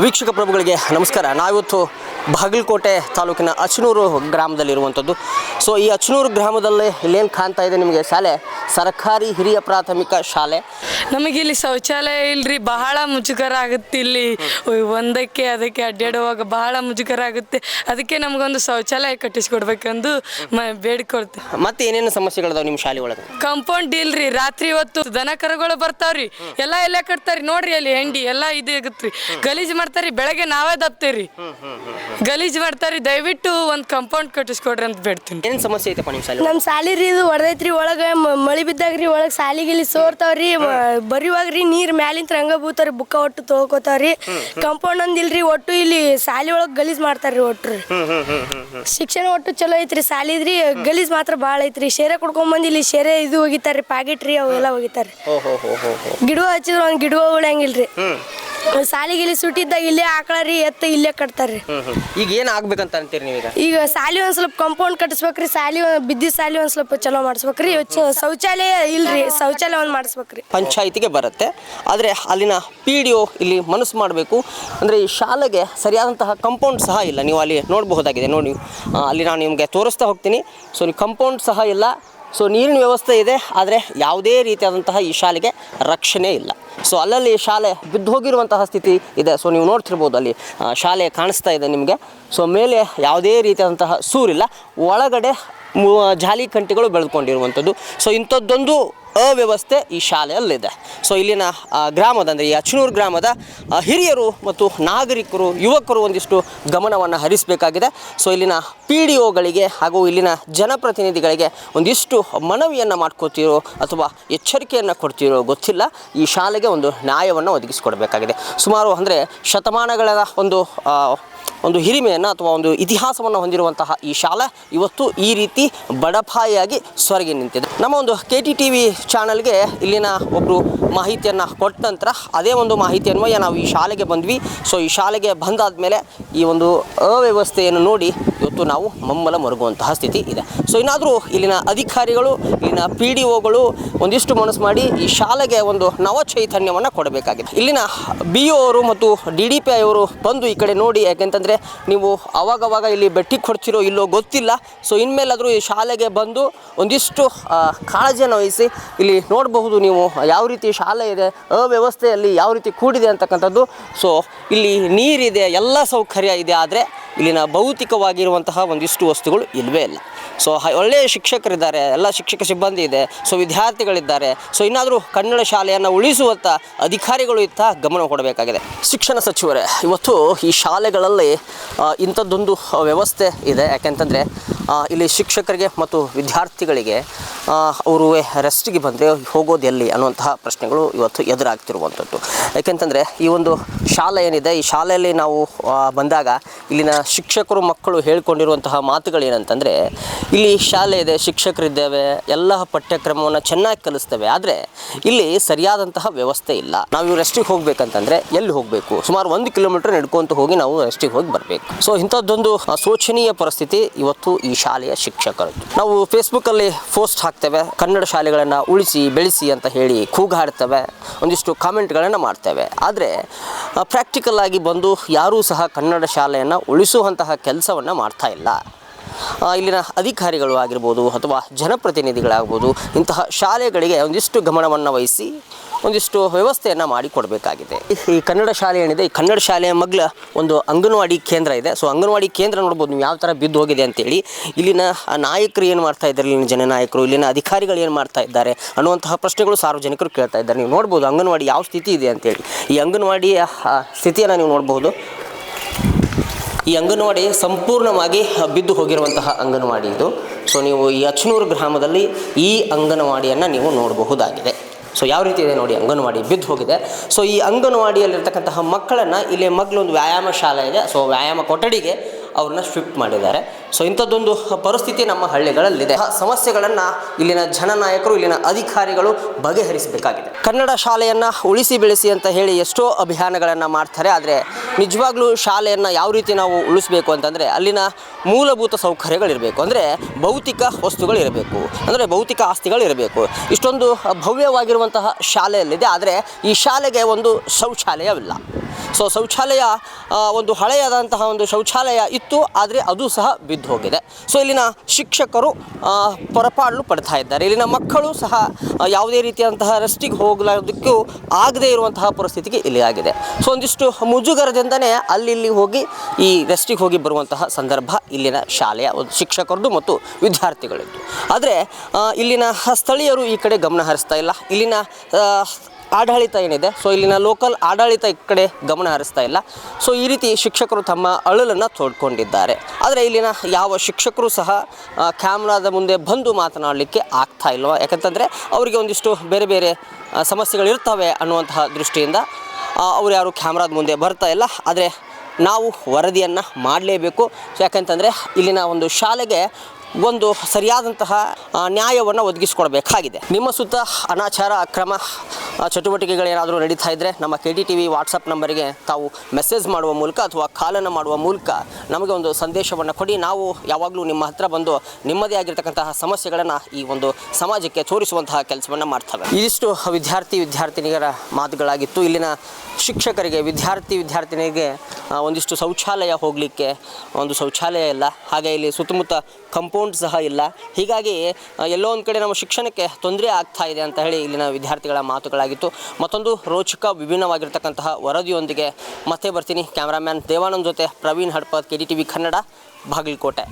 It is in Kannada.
ವೀಕ್ಷಕ ಪ್ರಭುಗಳಿಗೆ ನಮಸ್ಕಾರ. ನಾವಿವತ್ತು ಬಾಗಲಕೋಟೆ ತಾಲೂಕಿನ ಅಚನೂರು ಗ್ರಾಮದಲ್ಲಿರುವಂಥದ್ದು. ಸೊ ಈ ಅಚನೂರು ಗ್ರಾಮದಲ್ಲಿ ಇಲ್ಲೇನು ಕಾಣ್ತಾ ಇದೆ ನಿಮಗೆ ಶಾಲೆ? ಸರ್ಕಾರಿ ಹಿರಿಯ ಪ್ರಾಥಮಿಕ ಶಾಲೆ. ನಮಗೆ ಇಲ್ಲಿ ಶೌಚಾಲಯ ಇಲ್ರಿ ಬಹಳ ಮುಜುಗರ ಆಗುತ್ತೆ ಇಲ್ಲಿ. ಒಂದಕ್ಕೆ ಅದಕ್ಕೆ ಅಡ್ಡಾಡುವಾಗ ಬಹಳ ಮುಜುಗರ ಆಗುತ್ತೆ. ಅದಕ್ಕೆ ನಮಗೊಂದು ಶೌಚಾಲಯ ಕಟ್ಟಿಸಿಕೊಡ್ಬೇಕೆಂದು ಮ ಬೇಡಿಕೊಳ್ತೀವಿ. ಮತ್ತೆ ಏನೇನು ಸಮಸ್ಯೆಗಳಿದಾವೆ ನಿಮ್ಮ ಶಾಲೆ ಒಳಗೆ? ಕಂಪೌಂಡ್ ಇಲ್ರಿ ರಾತ್ರಿ ಹೊತ್ತು ದನ ಕರುಗಳು ಬರ್ತಾವ್ರಿ. ಎಲ್ಲ ಎಲ್ಲ ಕಟ್ತಾರಿ. ನೋಡ್ರಿ ಅಲ್ಲಿ ಹೆಂಡಿ ಎಲ್ಲ ಇದು ಗಲೀಜು ಗಲೀಜ್ ಮಾಡ್ತಾರಿ ಬೆಳಗ್ಗೆ ನಾವೇ ದಪ್ತೀರಿ. ಗಲೀಜ್ ಮಾಡ್ತಾರಿ ದಯವಿಟ್ಟು ಒಂದು ಕಂಪೌಂಡ್ ಕಟ್ಟಿಸ್ಕೊಡ್ರಿ ಅಂತ ಬೇಡ್ತೀನಿ. ಏನ್ ಸಮಸ್ಯೆ ಐತಪ್ಪ ನಿಮ್ಮ ಶಾಲೆ? ನಮ್ಮ ಸಾಲಿ ರೀ ಇದು ಹೊಡೆದೈತ್ರಿ ಒಳಗೆ ಮಳಿ ಬಿದ್ದಾಗ್ರಿ ಸಾಲಿ ಗಿಲಿ ಸೋರ್ತಾವ್ರಿ ಬರಿವಾಗ್ರಿ ನೀರ್ ಮ್ಯಾಲಿಂತ ರಂಗ ಬೂತಾವ್ರಿ ಬುಕ್ಕ ಒಟ್ಟು ತೊಳ್ಕೊತಾವ್ರಿ. ಕಂಪೌಂಡ್ ಒಂದಿಲ್ರಿ ಒಟ್ಟು ಇಲ್ಲಿ ಸಾಲಿ ಒಳಗೆ ಗಲೀಜ್ ಮಾಡ್ತಾರ್ರಿ ಒಟ್ಟು ಶಿಕ್ಷಣ ಒಟ್ಟು ಚಲೋ ಐತ್ರಿ ಸಾಲಿದ್ರಿ ಗಲೀಜ್ ಮಾತ್ರ ಭಾಳ ಐತ್ರಿ. ಶೇರೆ ಕುಡ್ಕೊಂಬಂದು ಇಲ್ಲಿ ಶೇರೆ ಇದು ಹೋಗಿತಾರ್ರಿ ಪ್ಯಾಕೆಟ್ ರೀ ಅವೆಲ್ಲ ಹೋಗಿತಾರ್ರಿ ಓ ಹೋ ಹೋ ಹೋ ಹೋ ಗಿಡ ಹಚ್ಚಿದ್ರ ಒಂದು ಗಿಡ ಉಳಂಗಿಲ್ರಿ ಸಾಲಿಗಿಲಿ ಸುಟ್ಟಿದ್ದ ಇಲ್ಲೇ ಆಕಳ ರೀ ಎತ್ತ ಇಲ್ಲೇ ಕಟ್ತಾರ್ರಿ. ಈಗ ಏನು ಆಗ್ಬೇಕಂತ ಅಂತೀರಿ ನೀವೀಗ? ಈಗ ಸಾಲಿ ಒಂದ್ ಸ್ವಲ್ಪ ಕಾಂಪೌಂಡ್ ಕಟ್ಟಿಸ್ಬೇಕ್ರಿ ಸಾಲಿ ಬಿದ್ದಿ ಸಾಲಿ ಒಂದ್ ಸ್ವಲ್ಪ ಚಲೋ ಮಾಡಿಸ್ಬೇಕ್ರಿ. ಚ- ಶೌಚಾಲಯ ಇಲ್ರಿ ಶೌಚಾಲಯ ಒಂದ್ ಮಾಡಿಸ್ಬೇಕ್ರಿ. ಪಂಚಾಯಿತಿಗೆ ಬರುತ್ತೆ. ಆದರೆ ಅಲ್ಲಿನ ಪಿ ಡಿ ಒ ಇಲ್ಲಿ ಮನಸ್ಸು ಮಾಡಬೇಕು. ಅಂದರೆ ಈ ಶಾಲೆಗೆ ಸರಿಯಾದಂತಹ ಕಂಪೌಂಡ್ ಸಹ ಇಲ್ಲ. ನೀವು ಅಲ್ಲಿ ನೋಡಬಹುದಾಗಿದೆ. ನೋಡಿ ಆ, ಅಲ್ಲಿ ನಾನು ನಿಮಗೆ ತೋರಿಸ್ತಾ ಹೋಗ್ತೀನಿ. ಸೊ ನೀವು ಕಂಪೌಂಡ್ ಸಹ ಇಲ್ಲ. ಸೊ ನೀರಿನ ವ್ಯವಸ್ಥೆ ಇದೆ, ಆದರೆ ಯಾವುದೇ ರೀತಿಯಾದಂತಹ ಈ ಶಾಲೆಗೆ ರಕ್ಷಣೆ ಇಲ್ಲ. ಸೊ ಅಲ್ಲಲ್ಲಿ ಶಾಲೆ ಬಿದ್ದು ಹೋಗಿರುವಂತಹ ಸ್ಥಿತಿ ಇದೆ. ಸೊ ನೀವು ನೋಡ್ತಿರ್ಬೋದು ಅಲ್ಲಿ ಶಾಲೆ ಕಾಣಿಸ್ತಾ ಇದೆ ನಿಮಗೆ. ಸೊ ಮೇಲೆ ಯಾವುದೇ ರೀತಿಯಾದಂತಹ ಸೂರಿಲ್ಲ. ಒಳಗಡೆ ಜಾಲಿ ಕಂಟಿಗಳು ಬೆಳೆದುಕೊಂಡಿರುವಂಥದ್ದು. ಸೊ ಇಂಥದ್ದೊಂದು ಅವ್ಯವಸ್ಥೆ ಈ ಶಾಲೆಯಲ್ಲಿದೆ. ಸೊ ಇಲ್ಲಿನ ಗ್ರಾಮದ ಅಂದರೆ ಈ ಅಚನೂರು ಗ್ರಾಮದ ಹಿರಿಯರು ಮತ್ತು ನಾಗರಿಕರು, ಯುವಕರು ಒಂದಿಷ್ಟು ಗಮನವನ್ನು ಹರಿಸಬೇಕಾಗಿದೆ. ಸೊ ಇಲ್ಲಿನ ಪಿ ಡಿ ಒಗಳಿಗೆ ಹಾಗೂ ಇಲ್ಲಿನ ಜನಪ್ರತಿನಿಧಿಗಳಿಗೆ ಒಂದಿಷ್ಟು ಮನವಿಯನ್ನು ಮಾಡ್ಕೋತಿರೋ ಅಥವಾ ಎಚ್ಚರಿಕೆಯನ್ನು ಕೊಡ್ತಿರೋ ಗೊತ್ತಿಲ್ಲ. ಈ ಶಾಲೆಗೆ ಒಂದು ನ್ಯಾಯವನ್ನು ಒದಗಿಸಿಕೊಡಬೇಕಾಗಿದೆ. ಸುಮಾರು ಅಂದರೆ ಶತಮಾನಗಳ ಒಂದು ಒಂದು ಹಿರಿಮೆಯನ್ನು ಅಥವಾ ಒಂದು ಇತಿಹಾಸವನ್ನು ಹೊಂದಿರುವಂತಹ ಈ ಶಾಲೆ ಇವತ್ತು ಈ ರೀತಿ ಬಡಪಾಯಿಯಾಗಿ ಸೊರಗಿ ನಿಂತಿದೆ. ನಮ್ಮ ಒಂದು ಕೆ ಟಿ ಟಿ ವಿ ಚಾನಲ್ಗೆ ಇಲ್ಲಿನ ಒಬ್ಬರು ಮಾಹಿತಿಯನ್ನು ಕೊಟ್ಟ ನಂತರ ಅದೇ ಒಂದು ಮಾಹಿತಿ ಅನ್ವಯ ನಾವು ಈ ಶಾಲೆಗೆ ಬಂದ್ವಿ. ಸೊ ಈ ಶಾಲೆಗೆ ಬಂದಾದ ಮೇಲೆ ಈ ಒಂದು ಅವ್ಯವಸ್ಥೆಯನ್ನು ನೋಡಿ ಇವತ್ತು ನಾವು ಮಮ್ಮಲ ಮರುಗುವಂತಹ ಸ್ಥಿತಿ ಇದೆ. ಸೊ ಏನಾದರೂ ಇಲ್ಲಿನ ಅಧಿಕಾರಿಗಳು, ಇಲ್ಲಿನ ಪಿ ಡಿ ಒಗಳು ಒಂದಿಷ್ಟು ಮನಸ್ಸು ಮಾಡಿ ಈ ಶಾಲೆಗೆ ಒಂದು ನವ ಚೈತನ್ಯವನ್ನು ಕೊಡಬೇಕಾಗಿದೆ. ಇಲ್ಲಿನ ಬಿ ಒ ಅವರು ಮತ್ತು ಡಿ ಡಿ ಪಿ ಅವರು ಬಂದು ಈ ಕಡೆ ನೋಡಿ ಯಾಕೆಂತಂದರೆ ನೀವು ಅವಾಗವಾಗ ಇಲ್ಲಿ ಬೆಟ್ಟಿ ಕೊಡ್ತಿರೋ ಇಲ್ಲೋ ಗೊತ್ತಿಲ್ಲ. ಸೊ ಇನ್ಮೇಲಾದರೂ ಈ ಶಾಲೆಗೆ ಬಂದು ಒಂದಿಷ್ಟು ಕಾಳಜಿಯನ್ನು ವಹಿಸಿ ಇಲ್ಲಿ ನೋಡಬಹುದು ನೀವು ಯಾವ ರೀತಿ ಶಾಲೆ ಇದೆ, ಅವ್ಯವಸ್ಥೆಯಲ್ಲಿ ಯಾವ ರೀತಿ ಕೂಡಿದೆ ಅಂತಕ್ಕಂಥದ್ದು. ಸೊ ಇಲ್ಲಿ ನೀರಿದೆ, ಎಲ್ಲ ಸೌಕರ್ಯ ಇದೆ, ಆದರೆ ಇಲ್ಲಿನ ಭೌತಿಕವಾಗಿರುವಂತಹ ಒಂದಿಷ್ಟು ವಸ್ತುಗಳು ಇಲ್ಲವೇ ಇಲ್ಲ. ಸೊ ಒಳ್ಳೆಯ ಶಿಕ್ಷಕರಿದ್ದಾರೆ, ಎಲ್ಲ ಶಿಕ್ಷಕ ಸಿಬ್ಬಂದಿ ಇದೆ ಸೊ ವಿದ್ಯಾರ್ಥಿಗಳಿದ್ದಾರೆ. ಸೊ ಇನ್ನಾದರೂ ಕನ್ನಡ ಶಾಲೆಯನ್ನು ಉಳಿಸುವಂಥ ಅಧಿಕಾರಿಗಳು ಇತ್ತ ಗಮನ ಕೊಡಬೇಕಾಗಿದೆ. ಶಿಕ್ಷಣ ಸಚಿವರೇ, ಇವತ್ತು ಈ ಶಾಲೆಗಳಲ್ಲಿ ಇಂಥದ್ದೊಂದು ವ್ಯವಸ್ಥೆ ಇದೆ. ಯಾಕೆಂತಂದರೆ ಇಲ್ಲಿ ಶಿಕ್ಷಕರಿಗೆ ಮತ್ತು ವಿದ್ಯಾರ್ಥಿಗಳಿಗೆ ಅವರು ರೆಸ್ಟ್ಗೆ ಬಂದರೆ ಹೋಗೋದು ಎಲ್ಲಿ ಅನ್ನುವಂತಹ ಪ್ರಶ್ನೆಗಳು ಇವತ್ತು ಎದುರಾಗ್ತಿರುವಂಥದ್ದು. ಯಾಕೆಂತಂದರೆ ಈ ಒಂದು ಶಾಲೆ ಏನಿದೆ, ಈ ಶಾಲೆಯಲ್ಲಿ ನಾವು ಬಂದಾಗ ಇಲ್ಲಿನ ಶಿಕ್ಷಕರು, ಮಕ್ಕಳು ಹೇಳಿಕೊಂಡಿರುವಂತಹ ಮಾತುಗಳು ಏನಂತಂದರೆ ಇಲ್ಲಿ ಶಾಲೆ ಇದೆ, ಶಿಕ್ಷಕರಿದ್ದೇವೆ, ಎಲ್ಲ ಪಠ್ಯಕ್ರಮವನ್ನು ಚೆನ್ನಾಗಿ ಕಲಿಸ್ತೇವೆ, ಆದರೆ ಇಲ್ಲಿ ಸರಿಯಾದಂತಹ ವ್ಯವಸ್ಥೆ ಇಲ್ಲ. ನಾವು ರೆಸ್ಟಿಗೆ ಹೋಗಬೇಕಂತಂದರೆ ಎಲ್ಲಿ ಹೋಗಬೇಕು? ಸುಮಾರು ಒಂದು ಕಿಲೋಮೀಟರ್ ನಡ್ಕೊಂತ ಹೋಗಿ ನಾವು ರೆಸ್ಟಿಗೆ ಹೋಗಿ ಬರಬೇಕು. ಸೊ ಇಂಥದ್ದೊಂದು ಶೋಚನೀಯ ಪರಿಸ್ಥಿತಿ ಇವತ್ತು ಈ ಶಾಲೆಯ ಶಿಕ್ಷಕರದ್ದು. ನಾವು ಫೇಸ್ಬುಕ್ಕಲ್ಲಿ ಪೋಸ್ಟ್ ಹಾಕ್ತೇವೆ. ಕನ್ನಡ ಶಾಲೆಗಳನ್ನು ಉಳಿಸಿ, ಬೆಳೆಸಿ ಅಂತ ಹೇಳಿ ಕೂಗಾಡ್ತೇವೆ, ಒಂದಿಷ್ಟು ಕಾಮೆಂಟ್ಗಳನ್ನು ಮಾಡ್ತೇವೆ. ಆದರೆ ಪ್ರಾಕ್ಟಿಕಲ್ ಆಗಿ ಬಂದು ಯಾರೂ ಸಹ ಕನ್ನಡ ಶಾಲೆಯನ್ನು ಉಳಿಸುವಂತಹ ಕೆಲಸವನ್ನು ಮಾಡ್ತಾ ಇಲ್ಲ. ಇಲ್ಲಿನ ಅಧಿಕಾರಿಗಳು ಆಗಿರ್ಬೋದು ಅಥವಾ ಜನಪ್ರತಿನಿಧಿಗಳಾಗ್ಬೋದು, ಇಂತಹ ಶಾಲೆಗಳಿಗೆ ಒಂದಿಷ್ಟು ಗಮನವನ್ನು ವಹಿಸಿ ಒಂದಿಷ್ಟು ವ್ಯವಸ್ಥೆಯನ್ನು ಮಾಡಿಕೊಡಬೇಕಾಗಿದೆ. ಈ ಕನ್ನಡ ಶಾಲೆ ಏನಿದೆ, ಈ ಕನ್ನಡ ಶಾಲೆಯ ಮಗ್ಲ ಒಂದು ಅಂಗನವಾಡಿ ಕೇಂದ್ರ ಇದೆ. ಸೊ ಅಂಗನವಾಡಿ ಕೇಂದ್ರ ನೋಡ್ಬೋದು ನೀವು ಯಾವ ಥರ ಬಿದ್ದು ಹೋಗಿದೆ ಅಂತೇಳಿ ಇಲ್ಲಿನ ನಾಯಕರು ಏನು ಮಾಡ್ತಾ ಇದ್ದಾರೆ, ಇಲ್ಲಿನ ಜನನಾಯಕರು, ಇಲ್ಲಿನ ಅಧಿಕಾರಿಗಳು ಏನು ಮಾಡ್ತಾ ಇದ್ದಾರೆ ಅನ್ನುವಂತಹ ಪ್ರಶ್ನೆಗಳು ಸಾರ್ವಜನಿಕರು ಕೇಳ್ತಾ ಇದ್ದಾರೆ. ನೀವು ನೋಡ್ಬೋದು ಅಂಗನವಾಡಿ ಯಾವ ಸ್ಥಿತಿ ಇದೆ ಅಂತೇಳಿ ಈ ಅಂಗನವಾಡಿಯ ಸ್ಥಿತಿಯನ್ನು ನೀವು ನೋಡಬಹುದು ಈ ಅಂಗನವಾಡಿ ಸಂಪೂರ್ಣವಾಗಿ ಬಿದ್ದು ಹೋಗಿರುವಂತಹ ಅಂಗನವಾಡಿ ಇದು. ಸೊ ನೀವು ಈ ಅಚ್ನೂರು ಗ್ರಾಮದಲ್ಲಿ ಈ ಅಂಗನವಾಡಿಯನ್ನು ನೀವು ನೋಡಬಹುದಾಗಿದೆ. ಸೊ ಯಾವ ರೀತಿ ಇದೆ ನೋಡಿ, ಅಂಗನವಾಡಿ ಬಿದ್ದು ಹೋಗಿದೆ. ಸೊ ಈ ಅಂಗನವಾಡಿಯಲ್ಲಿರ್ತಕ್ಕಂತಹ ಮಕ್ಕಳನ್ನು ಇಲ್ಲಿ ಮಗ್ಲೊಂದು ವ್ಯಾಯಾಮ ಶಾಲೆ ಇದೆ. ಸೊ ವ್ಯಾಯಾಮ ಕೊಠಡಿಗೆ ಅವ್ರನ್ನ ಶಿಫ್ಟ್ ಮಾಡಿದ್ದಾರೆ. ಸೊ ಇಂಥದ್ದೊಂದು ಪರಿಸ್ಥಿತಿ ನಮ್ಮ ಹಳ್ಳಿಗಳಲ್ಲಿದೆ. ಆ ಸಮಸ್ಯೆಗಳನ್ನು ಇಲ್ಲಿನ ಜನನಾಯಕರು, ಇಲ್ಲಿನ ಅಧಿಕಾರಿಗಳು ಬಗೆಹರಿಸಬೇಕಾಗಿದೆ. ಕನ್ನಡ ಶಾಲೆಯನ್ನು ಉಳಿಸಿ ಬೆಳೆಸಿ ಅಂತ ಹೇಳಿ ಎಷ್ಟೋ ಅಭಿಯಾನಗಳನ್ನು ಮಾಡ್ತಾರೆ. ಆದರೆ ನಿಜವಾಗ್ಲೂ ಶಾಲೆಯನ್ನು ಯಾವ ರೀತಿ ನಾವು ಉಳಿಸ್ಬೇಕು ಅಂತಂದರೆ ಅಲ್ಲಿನ ಮೂಲಭೂತ ಸೌಕರ್ಯಗಳಿರಬೇಕು. ಅಂದರೆ ಭೌತಿಕ ವಸ್ತುಗಳಿರಬೇಕು. ಅಂದರೆ ಭೌತಿಕ ಆಸ್ತಿಗಳಿರಬೇಕು. ಇಷ್ಟೊಂದು ಭವ್ಯವಾಗಿರುವಂತಹ ಶಾಲೆಯಲ್ಲಿದೆ. ಆದರೆ ಈ ಶಾಲೆಗೆ ಒಂದು ಶೌಚಾಲಯವಿಲ್ಲ ಸೊ ಶೌಚಾಲಯ ಒಂದು ಹಳೆಯದಂತಹ ಒಂದು ಶೌಚಾಲಯ ಇತ್ತು, ಆದರೆ ಅದು ಸಹ ಬಿದ್ದು ಹೋಗಿದೆ ಸೊ ಇಲ್ಲಿನ ಶಿಕ್ಷಕರು ಪೊರಪಾಡಲು ಪಡ್ತಾ ಇದ್ದಾರೆ. ಇಲ್ಲಿನ ಮಕ್ಕಳು ಸಹ ಯಾವುದೇ ರೀತಿಯಾದಂತಹ ರೆಸ್ಟಿಗೆ ಹೋಗಲಾರ್ದಕ್ಕೂ ಆಗದೇ ಇರುವಂತಹ ಪರಿಸ್ಥಿತಿಗೆ ಇಲ್ಲಿ ಆಗಿದೆ. ಸೊ ಒಂದಿಷ್ಟು ಮುಜುಗರದಿಂದನೇ ಅಲ್ಲಿ ಇಲ್ಲಿ ಹೋಗಿ, ಈ ರೆಸ್ಟಿಗೆ ಹೋಗಿ ಬರುವಂತಹ ಸಂದರ್ಭ ಇಲ್ಲಿನ ಶಾಲೆಯ ಒಂದು ಶಿಕ್ಷಕರದ್ದು ಮತ್ತು ವಿದ್ಯಾರ್ಥಿಗಳದ್ದು. ಆದರೆ ಇಲ್ಲಿನ ಸ್ಥಳೀಯರು ಈ ಕಡೆ ಗಮನ ಹರಿಸ್ತಾ ಇಲ್ಲ. ಇಲ್ಲಿನ ಆಡಳಿತ ಏನಿದೆ? ಸೊ ಇಲ್ಲಿನ ಲೋಕಲ್ ಆಡಳಿತ ಈ ಕಡೆ ಗಮನ ಹರಿಸ್ತಾ ಇಲ್ಲ. ಸೊ ಈ ರೀತಿ ಶಿಕ್ಷಕರು ತಮ್ಮ ಅಳಲನ್ನು ತೋಡ್ಕೊಂಡಿದ್ದಾರೆ. ಆದರೆ ಇಲ್ಲಿನ ಯಾವ ಶಿಕ್ಷಕರು ಸಹ ಕ್ಯಾಮ್ರಾದ ಮುಂದೆ ಬಂದು ಮಾತನಾಡಲಿಕ್ಕೆ ಆಗ್ತಾ ಇಲ್ವ? ಯಾಕಂತಂದರೆ ಅವರಿಗೆ ಒಂದಿಷ್ಟು ಬೇರೆ ಬೇರೆ ಸಮಸ್ಯೆಗಳಿರ್ತವೆ ಅನ್ನುವಂತಹ ದೃಷ್ಟಿಯಿಂದ ಅವರು ಯಾರು ಕ್ಯಾಮ್ರಾದ ಮುಂದೆ ಬರ್ತಾ ಇಲ್ಲ. ಆದರೆ ನಾವು ವರದಿಯನ್ನು ಮಾಡಲೇಬೇಕು. ಯಾಕಂತಂದರೆ ಇಲ್ಲಿನ ಒಂದು ಶಾಲೆಗೆ ಒಂದು ಸರಿಯಾದಂತಹ ನ್ಯಾಯವನ್ನು ಒದಗಿಸಿಕೊಡಬೇಕಾಗಿದೆ. ನಿಮ್ಮ ಸುತ್ತ ಅನಾಚಾರ, ಅಕ್ರಮ ಚಟುವಟಿಕೆಗಳೇನಾದರೂ ನಡೀತಾ ಇದ್ದರೆ ನಮ್ಮ K T T V WhatsApp ನಂಬರಿಗೆ ತಾವು ಮೆಸೇಜ್ ಮಾಡುವ ಮೂಲಕ ಅಥವಾ ಕಾಲನ್ನು ಮಾಡುವ ಮೂಲಕ ನಮಗೆ ಒಂದು ಸಂದೇಶವನ್ನು ಕೊಡಿ. ನಾವು ಯಾವಾಗಲೂ ನಿಮ್ಮ ಹತ್ರ ಬಂದು ನಿಮ್ಮದೇ ಆಗಿರ್ತಕ್ಕಂತಹ ಸಮಸ್ಯೆಗಳನ್ನು ಈ ಒಂದು ಸಮಾಜಕ್ಕೆ ತೋರಿಸುವಂತಹ ಕೆಲಸವನ್ನು ಮಾಡ್ತವೆ. ಇದಿಷ್ಟು ವಿದ್ಯಾರ್ಥಿ, ವಿದ್ಯಾರ್ಥಿನಿಯರ ಮಾತುಗಳಾಗಿತ್ತು. ಇಲ್ಲಿನ ಶಿಕ್ಷಕರಿಗೆ, ವಿದ್ಯಾರ್ಥಿ ವಿದ್ಯಾರ್ಥಿನಿಗೆ ಒಂದಿಷ್ಟು ಶೌಚಾಲಯ ಹೋಗಲಿಕ್ಕೆ ಒಂದು ಶೌಚಾಲಯ ಇಲ್ಲ. ಹಾಗೆ ಇಲ್ಲಿ ಸುತ್ತಮುತ್ತ ಕಂಪೌಂಡ್ ಸಹ ಇಲ್ಲ. ಹೀಗಾಗಿ ಎಲ್ಲೋ ಒಂದು ಕಡೆ ನಮ್ಮ ಶಿಕ್ಷಣಕ್ಕೆ ತೊಂದರೆ ಆಗ್ತಾ ಇದೆ ಅಂತ ಹೇಳಿ ಇಲ್ಲಿನ ವಿದ್ಯಾರ್ಥಿಗಳ ಮಾತುಗಳಾಗಿತ್ತು. ಮತ್ತೊಂದು ರೋಚಕ ವಿಭಿನ್ನವಾಗಿರ್ತಕ್ಕಂತಹ ವರದಿಯೊಂದಿಗೆ ಮತ್ತೆ ಬರ್ತೀನಿ. ಕ್ಯಾಮ್ರಾಮ್ಯಾನ್ ದೇವಾನಂದ್ ಜೊತೆ Praveen Hadpat K D T V Kannada, Bagalkote.